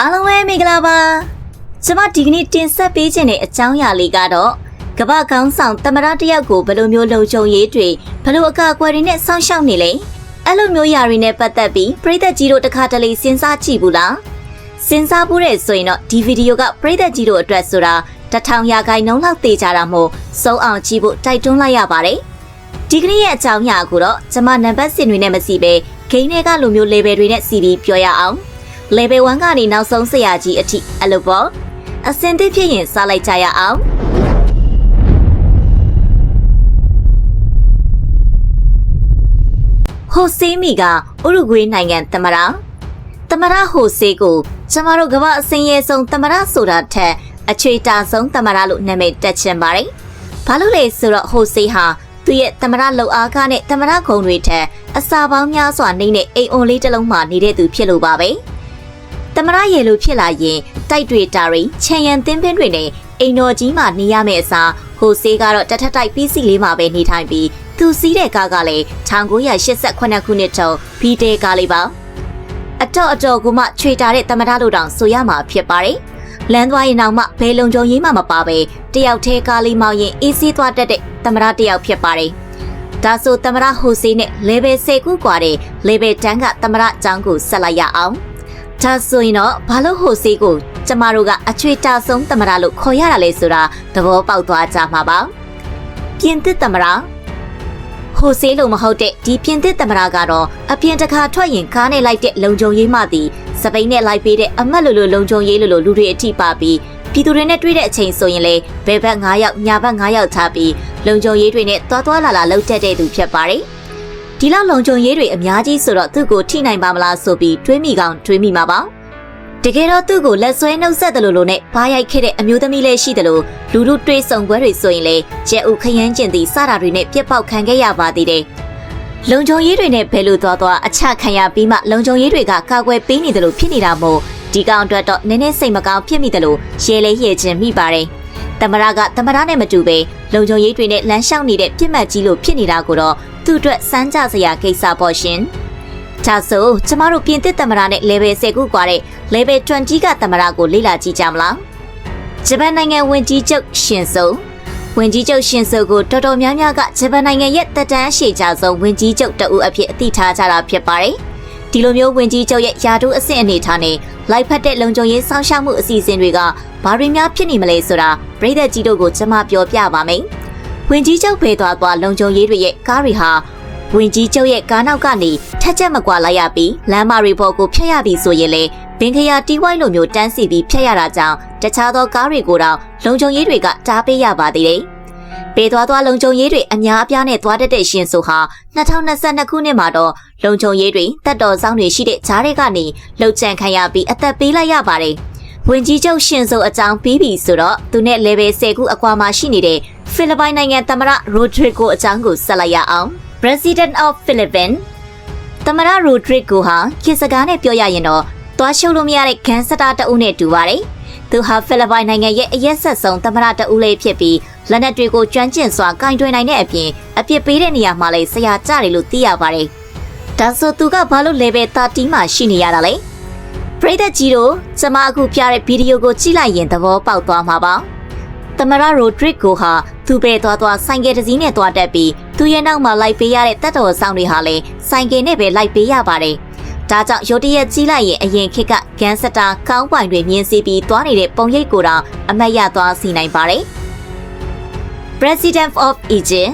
အားလုံးပဲမင်္ဂလာပါကျမဒီကနေ့တင်ဆက်ပေးခြင်းတဲ့အကြောင်းအရာလေးကတော့ကမ္ဘာကောင်းဆောင်တမရတယောက်ကိုဘယ်လိုမျိုးလုံခြုံရေးတွေဘယ်လိုအကာအကွယ်တွေနဲ့စောင့်ရှောက်နေလဲအဲ့လိုမျိုးຢာတွေနဲ့ပတ်သက်ပြီးပြည်သက်ကြီးတို့တစ်ခါတလေစဉ်းစားကြည့်ဘူးလားစဉ်းစားဖို့တဲ့ဆိုရင်တော့ဒီဗီဒီယိုကပြည်သက်ကြီးတို့အတွက်ဆိုတာတထောင်ရာခိုင်နှုန်းလောက်သေးကြတာမို့စုံအောင်ကြည့်ဖို့တိုက်တွန်းလိုက်ရပါတယ်ဒီကနေ့ရဲ့အကြောင်းအရာကိုတော့ကျမနံပါတ်စင်တွေနဲ့မစီပဲဂိမ်းတွေကလိုမျိုး level တွေနဲ့စီပြီးပြောရအောင် level 1ကနေနောက်ဆုံးဆရာကြီးအထိအဲ့လိုပေါ့အစင်သစ်ဖြစ်ရင်စားလိုက်ကြရအောင်ဟိုဆေးမီကဥရုဂွေးနိုင်ငံတမရာတမရာဟိုဆေးကိုကျမတို့ကမ္ဘာအစင်ရဲဆုံးတမရာဆိုတာထက်အချွေတာဆုံးတမရာလို့နာမည်တက်ချင်ပါတယ်ဘာလို့လဲဆိုတော့ဟိုဆေးဟာသူ့ရဲ့တမရလှုပ်အားကားနဲ့တမရခုံတွေထက်အစာပေါင်းများစွာနေတဲ့အိမ်အွန်လေးတစ်လုံးမှနေတဲ့သူဖြစ်လို့ပါပဲ။ တမရရေလိုဖြစ်လာရင်တိုက်တွေတာတွေခြံရံသင်းပင်းတွေနဲ့အိမ်တော်ကြီးမှနေရမယ့်အစားဟိုဆေးကတော့တထတိုက်ပီးစီလေးမှပဲနေထိုင်ပြီးသူစီးတဲ့ကားကလည်း1988ခုနှစ်တုန်းဘီတေကားလေးပါ။အတော့အတော်ကမှချွေတာတဲ့တမရလိုတောင်ဆိုရမှာဖြစ်ပါတယ်။လမ်းသွားရင်တော့မှဘယ်လုံခြုံရေးမှမပါပဲတယောက်တည်းကားလေးမောင်းရင်အေးဆေးသွားတတ်တဲ့သမရတယောက်ဖြစ်ပါတယ်။ဒါဆိုသမရဟိုဆေးနဲ့ level 10ခုกว่าတဲ့ level 10ကသမရအကြောင်းကိုဆက်လိုက်ရအောင်။ ဒါဆိုရင်တော့ဘာလို့ဟိုဆေးကိုကျမတို့ကအချွေတာဆုံးသမရလို့ခေါ်ရတာလဲဆိုတာသဘောပေါက်သွားကြမှာပါ။ပြင်သစ်သမရဟိုဆေးလို့မဟုတ်တဲ့ဒီပြင်သစ်သမရကတော့အပြင်တစ်ခါထွက်ရင်ကားနဲ့လိုက်တဲ့လုံခြုံရေးမှသည်စပိန်နဲ့လိုက်ပေးတဲ့အမတ်လိုလိုလုံခြုံရေးလိုလိုလူတွေအထိပါပြီးပြည်သူတွေနဲ့တွေ့တဲ့အချိန်ဆိုရင်လေဘယ်ဘက်9ယောက်ညာဘက်9ယောက်ထားပြီးလုံခြုံရေးတွေနဲ့တွားတွားလာလာလှုပ်တက်တဲ့သူဖြစ်ပါတယ်။ ဒီလောက်လုံခြုံရေးတွေအများကြီးဆိုတော့သူ့ကိုထိနိုင်ပါမလားဆိုပြီးတွေးမိကောင်းတွေးမိမှာပါ။တကယ်တော့သူ့ကိုလက်ဆွဲနှုတ်ဆက်တယ်လို့လို့နဲ့ဘားရိုက်ခဲ့တဲ့အမျိုးသမီးလေးရှိတယ်လို့လူလူတွေးဆုံခွဲတွေဆိုရင်လေကျဲဥခရမ်းကျင်သည်စတာတွေနဲ့ပြက်ပေါက်ခံခဲ့ရပါသေးတယ်။လုံခြုံရေးတွေနဲ့ဘယ်လိုသွားသွားအချခံရပြီးမှလုံခြုံရေးတွေကကာကွယ်ပေးနေတယ်လို့ဖြစ်နေတာမို့ဒီကောင်အတွက်တော့နည်းနည်းစိတ်မကောင်းဖြစ်မိတယ်လို့ရဲလဲရဲချင်းမိပါတယ်။ တမရကတမရနဲ့မတူပဲလုံခြုံရေးတွေနဲ့လမ်းလျှောက်နေတဲ့ပြစ်မှတ်ကြီးလို့ဖြစ်နေတာကိုတော့သူ့အတွက်စမ်းကြစရာကိစ္စပေါ့ရှင်။ဒါဆိုကျမတို့ပြင်သစ်တမရနဲ့ level 10ခုกว่าတဲ့ level 20ကတမရကိုလေ့လာကြည့်ကြမလား။ဂျပန်နိုင်ငံဝင်ကြီးချုပ်ရှင်စုံဝင်ကြီးချုပ်ရှင်စုကိုတော်တော်များများကဂျပန်နိုင်ငံရဲ့တက်တန်းရှည်ကြဆုံးဝင်ကြီးချုပ်တအူအဖြစ်အသိထားကြတာဖြစ်ပါတယ်။ ဒီလိုမျိုးဝင်ကြီးချုပ်ရဲ့ယာတုအဆင့်အနေထားနဲ့လိုက်ဖက်တဲ့လုံခြုံရေးစောင့်ရှောက်မှုအစီအစဉ်တွေကဘာတွေများဖြစ်နေမလဲဆိုတာပြည်သက်ကြီးတို့ကိုကျွန်မပြောပြပါမယ်။ဝင်ကြီးချုပ်ဖေးသွားသွားလုံခြုံရေးတွေရဲ့ကားတွေဟာဝင်ကြီးချုပ်ရဲ့ကားနောက်ကနေထက်ချက်မကွာလိုက်ရပြီးလမ်းမတွေပေါ်ကိုဖျက်ရပြီးဆိုရင်လေဘင်ခရာတီးဝိုင်းလိုမျိုးတန်းစီပြီးဖျက်ရတာကြောင့်တခြားသောကားတွေကိုတော့လုံခြုံရေးတွေကတားပေးရပါသေးတယ်။ ပေသွားသွားလုံခြုံရေးတွေအများအပြားနဲ့သွားတတ်တဲ့ရှင်ဆိုဟာ2022ခုနှစ်မှာတော့လုံခြုံရေးတွေတက်တော်ဆောင်တွေရှိတဲ့ဂျားတွေကနေလှုပ်ချန်ခံရပြီးအသက်ပေးလိုက်ရပါတယ်။ဝင်ကြီးချုပ်ရှင်ဆိုအကြောင်းပြီးပြီဆိုတော့သူနဲ့ level 10ခုအကွာမှာရှိနေတဲ့ဖိလစ်ပိုင်နိုင်ငံသမ္မတရိုဒရစ်ဂိုအကြောင်းကိုဆက်လိုက်ရအောင်။ President of Philippines သမ္မတရိုဒရစ်ဂိုဟာခေတ်စကားနဲ့ပြောရရင်တော့သွားရှုပ်လို့မရတဲ့ဂန်စတာတအုပ်နဲ့တူပါတယ်။သူဟာဖိလစ်ပိုင်နိုင်ငံရဲ့အရက်ဆက်ဆုံးသမ္မတတအုပ်လေးဖြစ်ပြီး လက်နက်တွေကိုကျွမ်းကျင်စွာကင်တွယ်နိုင်တဲ့အပြင်အပြစ်ပေးတဲ့နေရာမှာလည်းဆရာကြတယ်လို့သိရပါတယ်။ဒါဆိုသူကဘာလို့ level 30မှာရှိနေရတာလဲ။ပရိသတ်ကြီးတို့ကျမအခုပြတဲ့ဗီဒီယိုကိုကြည့်လိုက်ရင်သဘောပေါက်သွားမှာပါ။သမရရိုဒရစ်ကိုဟာသူပဲသွားသွားဆိုင်ကယ်တစ်စီးနဲ့သွားတက်ပြီးသူရဲ့နောက်မှာလိုက်ပေးရတဲ့တပ်တော်ဆောင်တွေဟာလည်းဆိုင်ကယ်နဲ့ပဲလိုက်ပေးရပါတယ်။ဒါကြောင့်ရုတ်တရက်ကြီးလိုက်ရင်အရင်ခေတ်ကဂန်စတာကောင်းပိုင်တွေမြင်စီပြီးသွားနေတဲ့ပုံရိပ်ကိုတော့အမတ်ရသွားစီနိုင်ပါတယ်။ President of Egypt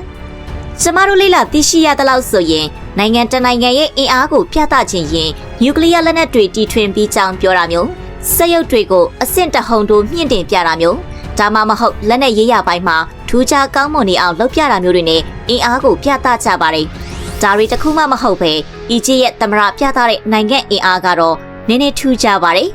ကျမတို့လေးလာသိရှိရသလောက်ဆိုရင်နိုင်ငံတနိုင်ငံရဲ့အင်အားကိုပြသခြင်းရင်နျူကလ িয়ার လက်နက်တွေတီထွင်ပြီးကြောင်းပြောတာမျိုးစက်ရုပ်တွေကိုအဆင့်တဟုန်တိုးမြင့်တင်ပြတာမျိုးဒါမှမဟုတ်လက်နက်ရေးရပိုင်းမှာထူးခြားကောင်းမွန်နေအောင်လုပ်ပြတာမျိုးတွေနဲ့အင်အားကိုပြသကြပါတယ်ဒါတွေတခုမှမဟုတ်ပဲအီဂျစ်ရဲ့သမရပြသတဲ့နိုင်ငံအင်အားကတော့နည်းနည်းထူးခြားပါတယ်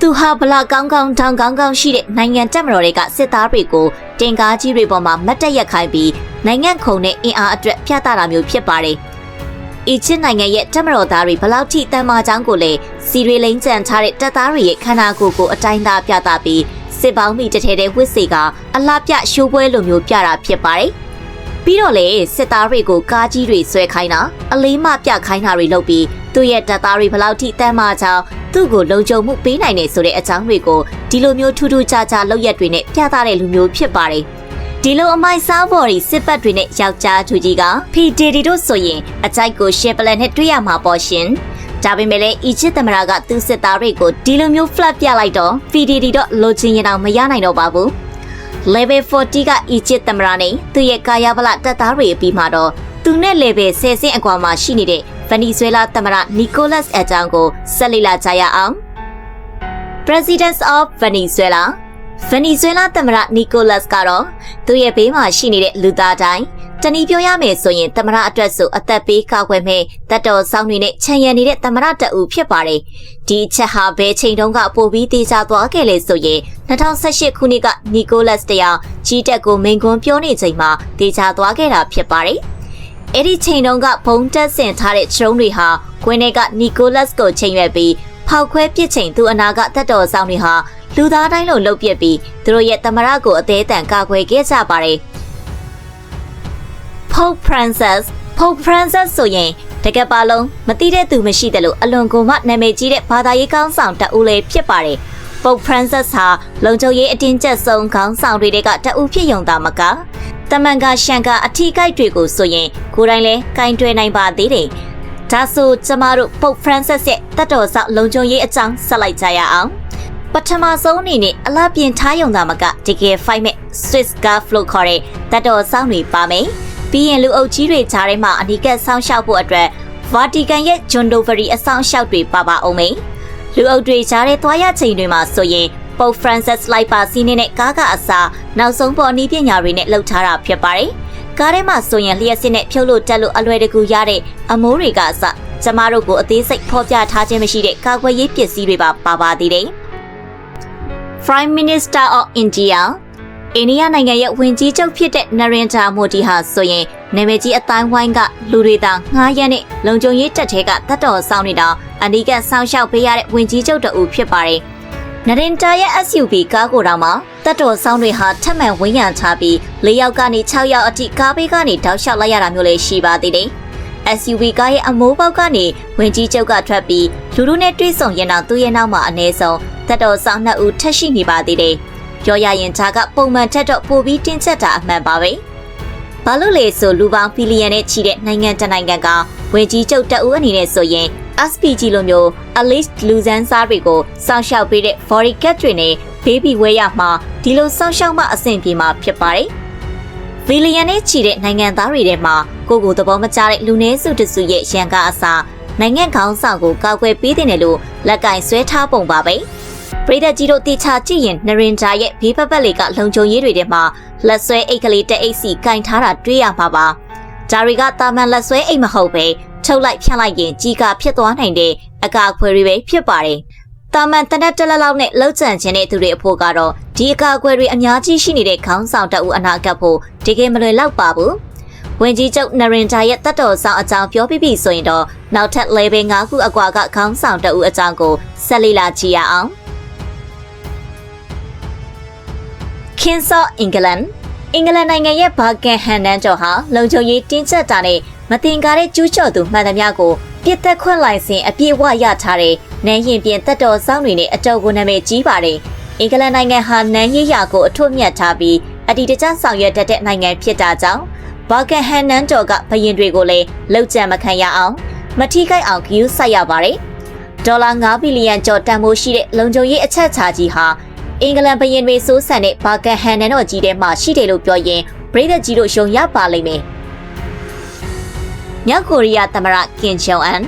သူဟာဗလာကောင်းကောင်းတောင်ကောင်းကောင်းရှိတဲ့နိုင်ငံတက်မတော်တွေကစစ်သားတွေကိုတင်ကားကြီးတွေပေါ်မှာမတ်တက်ရက်ခိုင်းပြီးနိုင်ငံခုံနဲ့အင်အားအတွက်ပြသတာမျိုးဖြစ်ပါတယ်။အီဂျစ်နိုင်ငံရဲ့တက်မတော်သားတွေဘလောက်ထိတန်မာကြောင်းကိုလည်းစီရီလိန်ကြံထားတဲ့တပ်သားတွေရဲ့ခန္ဓာကိုယ်ကိုအတိုင်းသားပြသပြီးစစ်ပေါင်းမိတထဲတဲ့ဝစ်စေကအလှပြရှိုးပွဲလိုမျိုးပြတာဖြစ်ပါတယ်။ပြီးတော့လေစစ်သားတွေကိုကားကြီးတွေဆွဲခိုင်းတာအလေးမပြခိုင်းတာတွေလုပ်ပြီးသူ့ရဲ့တပ်သားတွေဘလောက်ထိတန်မာကြောင်း သူသူ့ကိုလုံခြုံမှုပေးနိုင်တယ်ဆိုတဲ့အကြောင်းတွေကိုဒီလိုမျိုးထူးထူးခြားခြားလောက်ရက်တွေနဲ့ပြသတဲ့လူမျိုးဖြစ်ပါတယ်။ဒီလိုအမိုက်စားဘော်ရီစစ်ပတ်တွေနဲ့ယောက်ျားသူကြီးကဖီဒီဒီတို့ဆိုရင်အကြိုက်ကိုရှယ်ပလန်နဲ့တွေ့ရမှာပေါ့ရှင်။ဒါပေမဲ့လည်းအီဂျစ်သမ္မတကသူ့စစ်သားတွေကိုဒီလိုမျိုး flat ပြလိုက်တော့ဖီဒီဒီတော့လိုချင်ရင်တော့မရနိုင်တော့ပါဘူး။ level 40ကအီဂျစ်သမ္မတနဲ့သူ့ရဲ့ကာယဗလတပ်သားတွေအပြီးမှာတော့သူနဲ့ level 10ဆင့်အကွာမှာရှိနေတဲ့ ဗနီဇွဲလားသမ္မတနီကိုလတ်အကြောင်းကိုဆက်လက်လာကြရအောင် President of Venezuela Venezuela သမ္မတနီကိုလတ်ကတော့သူ့ရဲ့ဘေးမှာရှိနေတဲ့လူသားတိုင်းတနည်းပြောရမယ်ဆိုရင်သမ္မတအတွက်ဆိုအသက်ပေးကာကွယ်မဲ့တပ်တော်ဆောင်တွေနဲ့ခြံရံနေတဲ့သမ္မတတအူဖြစ်ပါတယ်ဒီအချက်ဟာဘယ်ချိန်တုန်းကပိုပြီးတေချာသွားခဲ့လဲဆိုရင်2018ခုနှစ်ကနီကိုလတ်တရားကြီးတက်ကိုမိန်ကွန်းပြောနေချိန်မှာတေချာသွားခဲ့တာဖြစ်ပါတယ် အဲ့ဒီချိန်တုန်းကဘုံတက်ဆင်ထားတဲ့ကျုံးတွေဟာကွင်းထဲကနီကိုလတ်ကိုချိန်ရွက်ပြီးဖောက်ခွဲပစ်ချိန်သူအနာကတက်တော်ဆောင်တွေဟာလူသားတိုင်းလိုလှုပ်ပစ်ပြီးသူတို့ရဲ့တမရကိုအသေးအတန်ကာကွယ်ခဲ့ကြပါတယ်။ Pope Princess Pope Princess ဆိုရင်တကယ်ပါလုံးမသိတဲ့သူမရှိတယ်လို့အလွန်ကိုမှနာမည်ကြီးတဲ့ဘာသာရေးကောင်းဆောင်တဦးလေးဖြစ်ပါတယ်။ Pope Princess ဟာလုံခြုံရေးအတင်းကျပ်ဆုံးခေါင်းဆောင်တွေကတဦးဖြစ်ယုံတာမက တမန်ကရှန်ကအထီးကိုက်တွေကိုဆိုရင်ကိုယ်တိုင်လဲကင်တွယ်နိုင်ပါသေးတယ်။ဒါဆိုကျမတို့ Pope Francis ရဲ့တတ်တော်ဆောက်လုံခြုံရေးအကြောင်းဆက်လိုက်ကြရအောင်။ပထမဆုံးအနေနဲ့အလားပြင်ထားယုံတာမကတကယ် fight မဲ့ Swiss Guard လို့ခေါ်တဲ့တတ်တော်ဆောက်တွေပါမယ်။ပြီးရင်လူအုပ်ကြီးတွေကြားထဲမှာအနီးကပ်ဆောင်းရှောက်ဖို့အတွက် Vatican ရဲ့ John Dovery အဆောင်ရှောက်တွေပါပါအောင်မယ်။လူအုပ်တွေကြားထဲသွားရချိန်တွေမှာဆိုရင် Pope Francis လိုက်ပါစီးနေတဲ့ကားကအစားနောက်ဆုံးပေါ်နီးပညာတွေနဲ့လှုပ်ထားတာဖြစ်ပါတယ်။ကားထဲမှာဆိုရင်လျှက်စစ်နဲ့ဖြုတ်လို့တက်လို့အလွယ်တကူရတဲ့အမိုးတွေကအစကျမတို့ကိုအသေးစိတ်ဖော်ပြထားခြင်းမရှိတဲ့ကာကွယ်ရေးပစ္စည်းတွေပါပါပါသေးတယ်။ Prime Minister of India အိန္ဒိယနိုင်ငံရဲ့ဝန်ကြီးချုပ်ဖြစ်တဲ့နရင်ဒါမိုဒီဟာဆိုရင်နာမည်ကြီးအတိုင်းဝိုင်းကလူတွေသာငှားရမ်းတဲ့လုံခြုံရေးတပ်ထဲကတပ်တော်ဆောင်နေတာအနီးကဆောင်းလျှောက်ပေးရတဲ့ဝန်ကြီးချုပ်တအူဖြစ်ပါတယ်။ နရင်တာရဲ့ SUV ကားကိုတောင်မှတပ်တော်ဆောင်တွေဟာထပ်မံဝန်းရံချပြီး၄ယောက်ကနေ6ယောက်အထိကားဘေးကနေတောက်လျှောက်လိုက်ရတာမျိုးလည်းရှိပါသေးတယ်။ SUV ကားရဲ့အမိုးပေါက်ကနေဝင်ကြီးချုပ်ကထွက်ပြီးလူလူနဲ့တွေ့ဆုံရင်တော့သူ့ရဲ့နောက်မှာအ ਨੇ ဆုံးတပ်တော်ဆောင်နှစ်ဦးထက်ရှိနေပါသေးတယ်။ပြောရရင်ဂျာကပုံမှန်ထက်တော့ပိုပြီးတင်းကျပ်တာအမှန်ပါပဲ။ဘာလို့လဲဆိုလူပေါင်းဘီလီယံနဲ့ချီတဲ့နိုင်ငံတနိုင်ငံကဝင်ကြီးချုပ်တအူးအနေနဲ့ဆိုရင် SPG လိုမျိုး Alice လူစန်းစားတွေကိုစောင့်ရှောက်ပေးတဲ့ Foreign Cat တွေနဲ့ Baby ဝဲရမှာဒီလိုစောင့်ရှောက်မှအဆင်ပြေမှာဖြစ်ပါတယ်။ဘီလီယံနဲ့ချီတဲ့နိုင်ငံသားတွေထဲမှာကိုကိုသဘောမကျတဲ့လူနည်းစုတစုရဲ့ရန်ကအစားနိုင်ငံခေါင်းဆောင်ကိုကာကွယ်ပေးတဲ့လို့လက်ကင်ဆွဲထားပုံပါပဲ။ပြည်သက်ကြီးတို့တေချာကြည့်ရင်နရင်ဂျာရဲ့ဘေးပတ်ပတ်လေးကလုံခြုံရေးတွေထဲမှာလက်ဆွဲအိတ်ကလေးတက်အိတ်စီကင်ထားတာတွေ့ရမှာပါ။ဂျာရီကတာမန်လက်ဆွဲအိတ်မဟုတ်ပဲ ထုတ်လိုက်ဖြန့်လိုက်ရင်ကြီးကဖြစ်သွားနိုင်တဲ့အကာအကွယ်တွေပဲဖြစ်ပါတယ်။တာမန်တနက်တလက်လောက်နဲ့လှုပ်ကြံခြင်းတဲ့သူတွေအဖို့ကတော့ဒီအကာအကွယ်တွေအများကြီးရှိနေတဲ့ခေါင်းဆောင်တအူအနာဂတ်ဖို့တကယ်မလွယ်လောက်ပါဘူး။ဝင်ကြီးချုပ်နရင်တာရဲ့တတ်တော်ဆောင်အကြောင်းပြောပြပြီဆိုရင်တော့နောက်ထပ် level 5ခုအကွာကခေါင်းဆောင်တအူအကြောင်းကိုဆက်လေ့လာကြည့်ရအောင်။ Kings of England အင်္ဂလန်နိုင်ငံရဲ့ဘာကန်ဟန်နန်ကျော်ဟာလုံခြုံရေးတင်းကျပ်တာနဲ့ မတင်ကားတဲ့ကျူးကျော်သူမှန်သမျှကိုပြစ်သက်ခွင့်လိုင်စင်အပြည့်အဝရထားတဲ့နန်းရင်ပြင်တက်တော်စောင်းတွေနဲ့အတော်ကိုနာမည်ကြီးပါတယ်။အင်္ဂလန်နိုင်ငံဟာနန်းရေးရာကိုအထွတ်မြတ်ထားပြီးအတီတကျဆောင်ရွက်တတ်တဲ့နိုင်ငံဖြစ်တာကြောင့်ဘာကန်ဟန်နန်ကျော်ကဘရင်တွေကိုလည်းလှုပ်ကြံမခံရအောင်မထိခိုက်အောင်ဂရုစိုက်ရပါတယ်။ဒေါ်လာ9ဘီလီယံကျော်တန်ဖိုးရှိတဲ့လုံခြုံရေးအချက်ချာကြီးဟာအင်္ဂလန်ဘရင်တွေစိုးစံတဲ့ဘာကန်ဟန်နန်တော်ကြီးထဲမှာရှိတယ်လို့ပြောရင်ဘရိဒတ်ကြီးတို့ယုံရပါလိမ့်မယ်။ မြောက်ကိုရီးယားသမ္မတကင်ချောင်အန်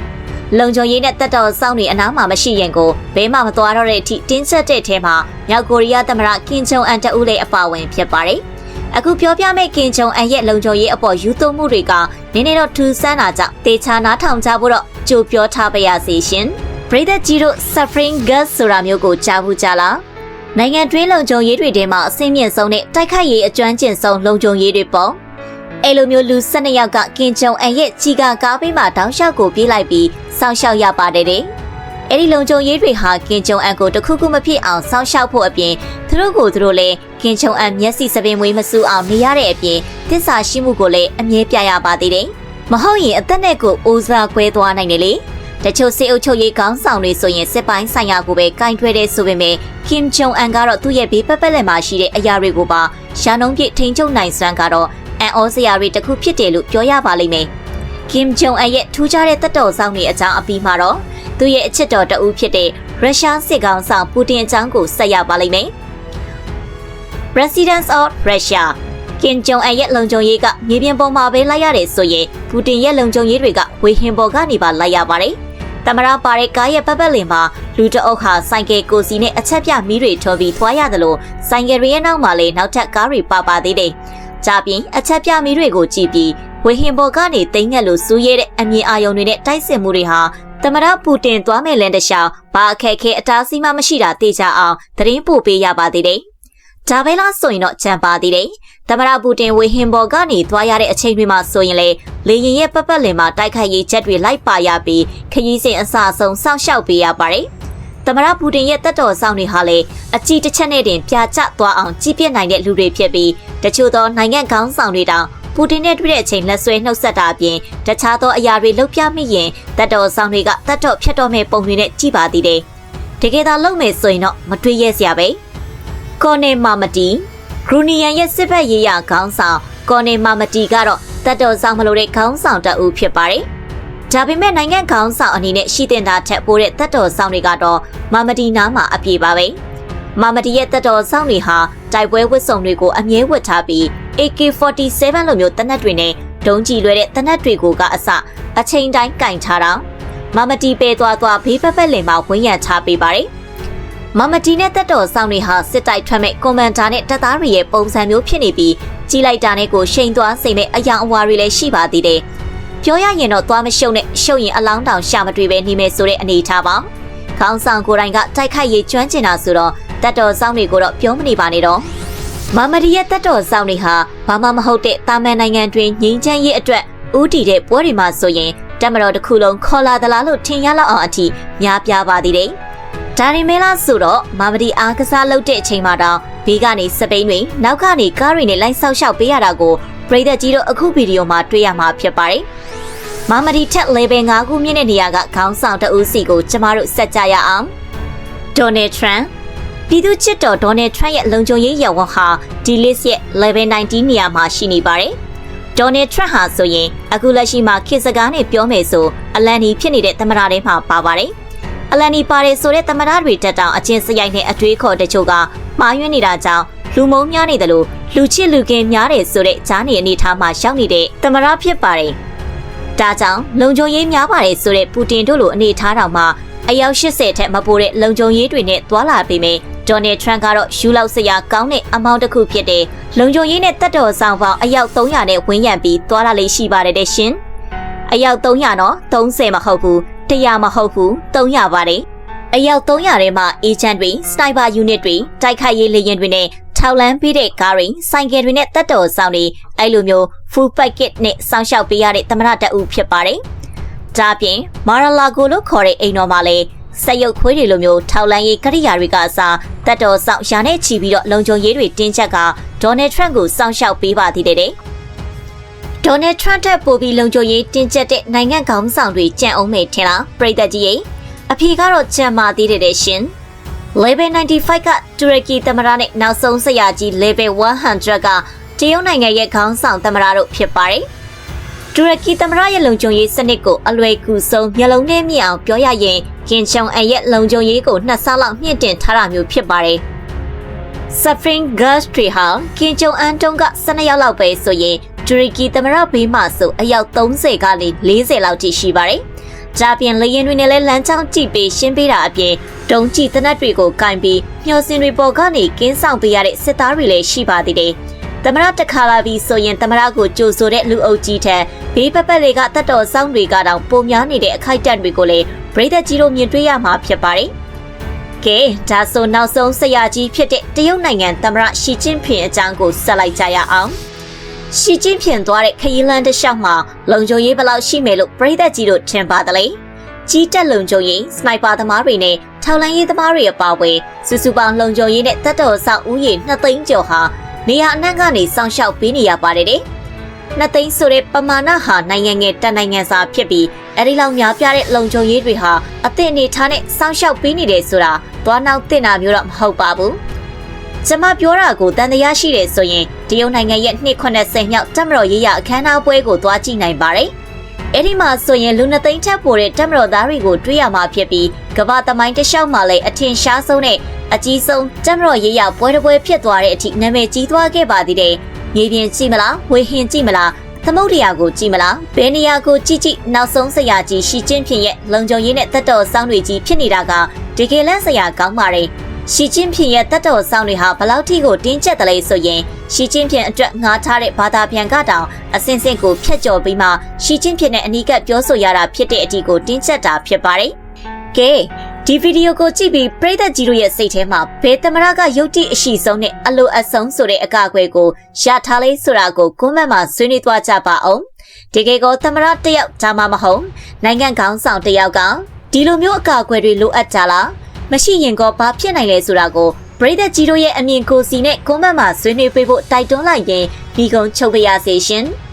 လုံခြုံရေးနဲ့တပ်တော်စောင့်တွေအနားမှာမရှိရင်ကိုဘဲမှမသွားတော့တဲ့အထိတင်းကျပ်တဲ့ထဲမှာမြောက်ကိုရီးယားသမ္မတကင်ချောင်အန်တဦးလည်းအပါဝင်ဖြစ်ပါတယ်။အခုပြောပြမယ့်ကင်ချောင်အန်ရဲ့လုံခြုံရေးအပေါ်ယူသွမှုတွေကနည်းနည်းတော့ထူးဆန်းတာကြောင့်တေချာနားထောင်ကြဖို့တော့ကြိုပြောထားပါရစေရှင်။ပရိသတ်ကြီးတို့ suffering gas ဆိုတာမျိုးကိုကြားဘူးကြလား။နိုင်ငံတွင်းလုံခြုံရေးတွေထဲမှာအဆင့်မြင့်ဆုံးနဲ့တိုက်ခိုက်ရေးအကျွမ်းကျင်ဆုံးလုံခြုံရေးတွေပေါ့။ အဲ့လိုမျိုးလူ12ယောက်ကကင်ဂျုံအန်ရဲ့ကြီးကကားပေးမှာတောင်းလျှောက်ကိုပြေးလိုက်ပြီးစောင့်ရှောက်ရပါတယ်တဲ့။အဲ့ဒီလုံခြုံရေးတွေဟာကင်ဂျုံအန်ကိုတခုခုမဖြစ်အောင်စောင့်ရှောက်ဖို့အပြင်သူတို့ကိုသူတို့လည်းကင်ဂျုံအန်မျက်စိစပင်မွေးမဆူအောင်နေရတဲ့အပြင်တစ္ဆာရှိမှုကိုလည်းအမြဲပြရပါသေးတယ်။မဟုတ်ရင်အသက်နဲ့ကိုအိုးစားကွဲသွားနိုင်တယ်လေ။တချို့စစ်အုပ်ချုပ်ရေးခေါင်းဆောင်တွေဆိုရင်စစ်ပိုင်းဆိုင်ရာကိုပဲကင်ထွဲတဲ့ဆိုပေမဲ့ Kim Jong Un ကတော့သူ့ရဲ့ဘေးပတ်ပတ်လည်မှာရှိတဲ့အရာတွေကိုပါရှာနှုံးပြထိန်ချုပ်နိုင်စွမ်းကတော့ အန်ဩစရာတွေတစ်ခုဖြစ်တယ်လို့ပြောရပါလိမ့်မယ်။ Kim Jong Un ရဲ့ထူးခြားတဲ့တပ်တော်ဆောင်တွေအကြောင်းအပြီးမှာတော့သူ့ရဲ့အချစ်တော်တဦးဖြစ်တဲ့ရုရှားစစ်ကောင်ဆောင်ပူတင်အကြောင်းကိုဆက်ရပါလိမ့်မယ်။ President of Russia ကင်ဂျုံအန်ရဲ့လုံခြုံရေးကမြေပြင်ပေါ်မှာပဲလိုက်ရတယ်ဆိုရင်ပူတင်ရဲ့လုံခြုံရေးတွေကဝေဟင်ပေါ်ကနေပါလိုက်ရပါတယ်။တမရပါတဲ့ကားရဲ့ပတ်ပတ်လင်မှာလူတအုပ်ဟာဆိုင်ကယ်ကိုစီနဲ့အချက်ပြမီးတွေထော်ပြီးသွားရတယ်လို့ဆိုင်ကယ်ရဲ့နောက်မှာလည်းနောက်ထပ်ကားတွေပါပါသေးတယ်။ ကြပြင်အချက်ပြမီးတွေကိုကြည့်ပြီးဝေဟင်ပေါ်ကနေတိမ်ငက်လို့စူးရဲတဲ့အမြင်အာရုံတွေနဲ့တိုက်စစ်မှုတွေဟာတမရပူတင်သွားမဲ့လန်တလျှောက်ဘာအခက်အခဲအတားဆီးမှမရှိတာသိကြအောင်သတင်းပို့ပေးရပါသေးတယ်။ဒါပဲလားဆိုရင်တော့ကြံပါသေးတယ်။တမရပူတင်ဝေဟင်ဘော်ကနေသွားရတဲ့အချိန်တွေမှာဆိုရင်လေလေရင်ရဲ့ပတ်ပတ်လင်မှာတိုက်ခိုက်ရေးချက်တွေလိုက်ပါရပြီးခရီးစဉ်အစအဆုံးစောင့်ရှောက်ပေးရပါတယ်။ တမရပူတင်ရဲ့တက်တော်ဆောင်တွေဟာလေအကြည့်တစ်ချက်နဲ့တင်ပြကျသွားအောင်ကြီးပြစ်နိုင်တဲ့လူတွေဖြစ်ပြီးတချို့သောနိုင်ငံခေါင်းဆောင်တွေတောင်ပူတင်နဲ့တွေ့တဲ့အချိန်လက်ဆွဲနှုတ်ဆက်တာအပြင်တခြားသောအရာတွေလှုပ်ပြမိရင်တက်တော်ဆောင်တွေကတက်တော်ဖြတ်တော်မဲ့ပုံတွေနဲ့ကြည်ပါသေးတယ်။တကယ်သာလုံမယ်ဆိုရင်တော့မတွေ့ရစရာပဲ။ကော်နယ်မာမတီဂရူနီယန်ရဲ့စစ်ဘက်ရေးရခေါင်းဆောင်ကော်နယ်မာမတီကတော့တက်တော်ဆောင်မလို့တဲ့ခေါင်းဆောင်တအူဖြစ်ပါတယ်။ ဒါပေမဲ့နိုင်ငံခေါင်းဆောင်အနေနဲ့ရှိတင်တာထက်ပိုတဲ့တက်တော်ဆောင်တွေကတော့မာမတီနားမှာအပြေပါပဲ။မာမတီရဲ့တက်တော်ဆောင်တွေဟာတိုက်ပွဲဝတ်စုံတွေကိုအမြဲဝတ်ထားပြီး AK47 လိုမျိုးတနက်တွေနဲ့ဒုံးကျည်လွဲတဲ့တနက်တွေကိုကအစအချိန်တိုင်းကင်ထားတာမမတီပဲသွားသွားဘေးပတ်ပတ်လင်မှာဝင်းရံချပေးပါတယ်မမတီနဲ့တက်တော်ဆောင်တွေဟာစစ်တိုက်ထွက်မဲ့ကွန်မန်ဒါနဲ့တပ်သားတွေရဲ့ပုံစံမျိုးဖြစ်နေပြီးကြီးလိုက်တာနဲ့ကိုရှိန်သွားစိမ့်မဲ့အယောင်အဝါတွေလည်းရှိပါသေးတယ် ပြောရရင်တော့သွားမရှုံနဲ့ရှုံရင်အလောင်းတောင်ရှာမတွေ့ပဲနေမယ်ဆိုတဲ့အနေထားပါခေါင်းဆောင်ကိုယ်တိုင်ကတိုက်ခိုက်ရေးကျွမ်းကျင်တာဆိုတော့တက်တော်ဆောင်တွေကိုတော့ပြောမနေပါနဲ့တော့မမဒီရဲ့တက်တော်ဆောင်တွေဟာဘာမှမဟုတ်တဲ့တာမန်နိုင်ငံတွင်ငြိမ်းချမ်းရေးအတွက်ဦးတည်တဲ့ပွဲတွေမှာဆိုရင်တမတော်တစ်ခုလုံးခေါ်လာသလားလို့ထင်ရလောက်အောင်အထိများပြားပါသေးတယ်။ဒါရီမဲလားဆိုတော့မမဒီအားကစားလုပ်တဲ့အချိန်မှာတောင်ဘေးကနေစပိန်တွေနောက်ကနေကားတွေနဲ့လိုက်ဆောက်ရှောက်ပေးရတာကိုပရိသတ်ကြီးတို့အခုဗီဒီယိုမှာတွေ့ရမှာဖြစ်ပါတယ်။ မမဒီထက် level 5ခုမြင့်တဲ့နေရာကခေါင်းဆောင်တအူးစီကိုကျမတို့ဆက်ကြရအောင်။ Donald Trump ပြည်သူ့ချစ်တော်ဒေါ်နယ်ထရန့်ရဲ့လုံခြုံရေးရဝန်ဟာဒီ list ရဲ့ level 19နေရာမှာရှိနေပါတယ်။ဒေါ်နယ်ထရန့်ဟာဆိုရင်အခုလက်ရှိမှာခေတ်စကားနဲ့ပြောမယ်ဆိုအလန်နီဖြစ်နေတဲ့သမ္မတတွေမှာပါပါတယ်။အလန်နီပါတယ်ဆိုတဲ့သမ္မတတွေတက်တောင်အချင်းစရိုက်နဲ့အတွေးခေါ်တချို့ကမှားယွင်းနေတာကြောင့်လူမုံများနေတယ်လို့လူချစ်လူကင်းများတယ်ဆိုတဲ့ဂျားနေအနေထားမှာရှောက်နေတဲ့သမ္မတဖြစ်ပါတယ်။ ဒါကြောင့်လုံခြုံရေးများပါတယ်ဆိုတဲ့ပူတင်တို့လိုအနေထားတောင်မှအယောက်80ထက်မပိုတဲ့လုံခြုံရေးတွေနဲ့သွာလာပြီးမြဲဒေါ်နယ်ထရန့်ကတော့ယူလောက်စရာကောင်းတဲ့အမောင်းတစ်ခုဖြစ်တဲ့လုံခြုံရေးနဲ့တပ်တော်ဆောင်ပေါင်းအယောက်300နဲ့ဝန်းရံပြီးသွာလာလေးရှိပါတယ်တဲ့ရှင်။အယောက်300နော်30မဟုတ်ဘူး100မဟုတ်ဘူး300ပါတယ်။ အယောက်300ထဲမှာအေဂျင့်တွေစနိုက်ပါယူနစ်တွေတိုက်ခိုက်ရေးလေယာဉ်တွေနဲ့ထောက်လန်းပေးတဲ့ကားတွေဆိုင်ကယ်တွေနဲ့တပ်တော်ဆောင်တွေအဲ့လိုမျိုး full packet နဲ့စောင့်ရှောက်ပေးရတဲ့သမရတအုပ်ဖြစ်ပါတယ်။ဒါပြင်မာရလာဂိုလို့ခေါ်တဲ့အိမ်တော်မှာလည်းစက်ရုပ်ခွေးတွေလိုမျိုးထောက်လန်းရေးကရိယာတွေကအစားတက်တော်ဆောင်ရာနဲ့ချီပြီးတော့လုံခြုံရေးတွေတင်းချက်ကဒေါ်နယ်ထရန့်ကိုစောင့်ရှောက်ပေးပါသေးတယ်။ဒေါ်နယ်ထရန့်တက်ပို့ပြီးလုံခြုံရေးတင်းကျပ်တဲ့နိုင်ငံခေါင်းဆောင်တွေကြံအောင်မယ်ထင်လားပြည်သက်ကြီးရဲ့ အဖေကတော့ကြံမာသေးတယ်ရှင်။ Level 95ကတူရကီသမရနဲ့နောက်ဆုံးဆရာကြီး Level 100ကတရုတ်နိုင်ငံရဲ့ခေါင်းဆောင်သမရတို့ဖြစ်ပါတယ်။တူရကီသမရရဲ့လုံခြုံရေးစနစ်ကိုအလွယ်ကူဆုံးမျက်လုံးနဲ့မြင်အောင်ပြောရရင်ကင်ချုံအရဲ့လုံခြုံရေးကိုနှစ်ဆလောက်မြင့်တင်ထားတာမျိုးဖြစ်ပါတယ်။ Suffering Gas Tree ဟာကင်ချုံအန်တုံးက12ရောက်လောက်ပဲဆိုရင်တူရကီသမရဘေးမှာဆိုအယောက်30ကနေ40လောက်ထိရှိပါတယ်။ ဒါပြင်လေရင်တွေနဲ့လည်းလမ်းကြောင်းကြည့်ပေးရှင်းပေးတာအပြင်ဒုံကြည့်တနက်တွေကိုကင်ပြီးမျှော်စင်တွေပေါ်ကနေကင်းဆောင်ပေးရတဲ့စစ်သားတွေလည်းရှိပါသေးတယ်။သမရတခါလာပြီးဆိုရင်သမရကိုကြိုဆိုတဲ့လူအုပ်ကြီးထက်ဘေးပပတ်တွေကတတ်တော်ဆောင်တွေကတောင်ပုံများနေတဲ့အခိုက်အတန့်တွေကိုလည်းပရိသတ်ကြီးတို့မြင်တွေ့ရမှာဖြစ်ပါတယ်။ကဲဒါဆိုနောက်ဆုံးဆရာကြီးဖြစ်တဲ့တရုတ်နိုင်ငံသမရရှီကျင်းဖင်အကြောင်းကိုဆက်လိုက်ကြရအောင်။ ရှီကျင်းဖင်သွားတဲ့ခရီးလန်းတစ်လျှောက်မှာလုံခြုံရေးဘယ်လောက်ရှိမယ်လို့ပရိသတ်ကြီးတို့ထင်ပါသလဲ။ကြီးတက်လုံခြုံရေးစနိုက်ပါသမားတွေနဲ့ထောက်လန်းရေးသမားတွေအပါအဝင်စုစုပေါင်းလုံခြုံရေးနဲ့တပ်တော်ဆောက်ဦးရေ2သိန်းကျော်ဟာနေရာအနှံ့ကနေစောင့်ရှောက်ပေးနေရပါတယ်တဲ့။နှစ်သိန်းဆိုတဲ့ပမာဏဟာနိုင်ငံငယ်တနိုင်ငံစာဖြစ်ပြီးအဲ့ဒီလောက်များပြတဲ့လုံခြုံရေးတွေဟာအသင့်အနေထားနဲ့စောင့်ရှောက်ပေးနေတယ်ဆိုတာသွားနောက်တင်တာမျိုးတော့မဟုတ်ပါဘူး ကျမပြောတာကိုတန်တရားရှိတယ်ဆိုရင်တရုတ်နိုင်ငံရဲ့290မြောက်တက်မတော်ရေးရအခမ်းအနားပွဲကိုသွားကြည့်နိုင်ပါတယ်အဲ့ဒီမှာဆိုရင်လူနှစ်သိန်းထက်ပိုတဲ့တက်မတော်သားတွေကိုတွေ့ရမှာဖြစ်ပြီးကမ္ဘာသမိုင်းတစ်လျှောက်မှာလည်းအထင်ရှားဆုံးနဲ့အကြီးဆုံးတက်မတော်ရေးရပွဲတစ်ပွဲဖြစ်သွားတဲ့အထိနာမည်ကြီးသွားခဲ့ပါသေးတယ်။မြေပြင်ကြည့်မလားဝေဟင်ကြည့်မလားသမုတ်တရားကိုကြည့်မလားဘယ်နေရာကိုကြည့်ကြည့်နောက်ဆုံးဆရာကြီးရှီကျင်းဖြင့်ရဲ့လုံခြုံရေးနဲ့တက်တော်စောင်းတွေကြီးဖြစ်နေတာကတကယ်လန့်ဆရာကောင်းပါတယ်။ ရှီကျင်းဖြင့်ရဲ့တက်တော်စောင်းတွေဟာဘလောက်ထိကိုတင်းကျပ်တယ်လဲဆိုရင်ရှီကျင်းဖြင့်အတွက်ငားထားတဲ့ဘာသာပြန်ကတောင်အစင်စင်ကိုဖျက်ကျော်ပြီးမှရှီကျင်းဖြင့်နဲ့အနီးကပ်ပြောဆိုရတာဖြစ်တဲ့အတီကိုတင်းကျပ်တာဖြစ်ပါတယ်။ကဲဒီဗီဒီယိုကိုကြည့်ပြီးပရိသတ်ကြီးတို့ရဲ့စိတ်ထဲမှာဘယ်သမရကယုတ်တိအရှိဆုံးနဲ့အလိုအဆုံးဆိုတဲ့အကာအကွယ်ကိုရထားလေးဆိုတာကိုကွန်မန့်မှာဆွေးနွေးသွားကြပါအောင်တကယ်ကိုသမရတစ်ယောက်ဒါမှမဟုတ်နိုင်ငံခေါင်းဆောင်တစ်ယောက်ကဒီလိုမျိုးအကာအကွယ်တွေလိုအပ်ကြလား မရှိရင်ကောဘာဖြစ်နိုင်လဲဆိုတာကိုပရိသတ်ကြီးတို့ရဲ့အမြင်ကိုစီနဲ့ကွန်မန့်မှာဆွေးနွေးပေးဖို့တိုက်တွန်းလိုက်ရင်ဒီကုန်းချုပ်ပြရစေရှင်။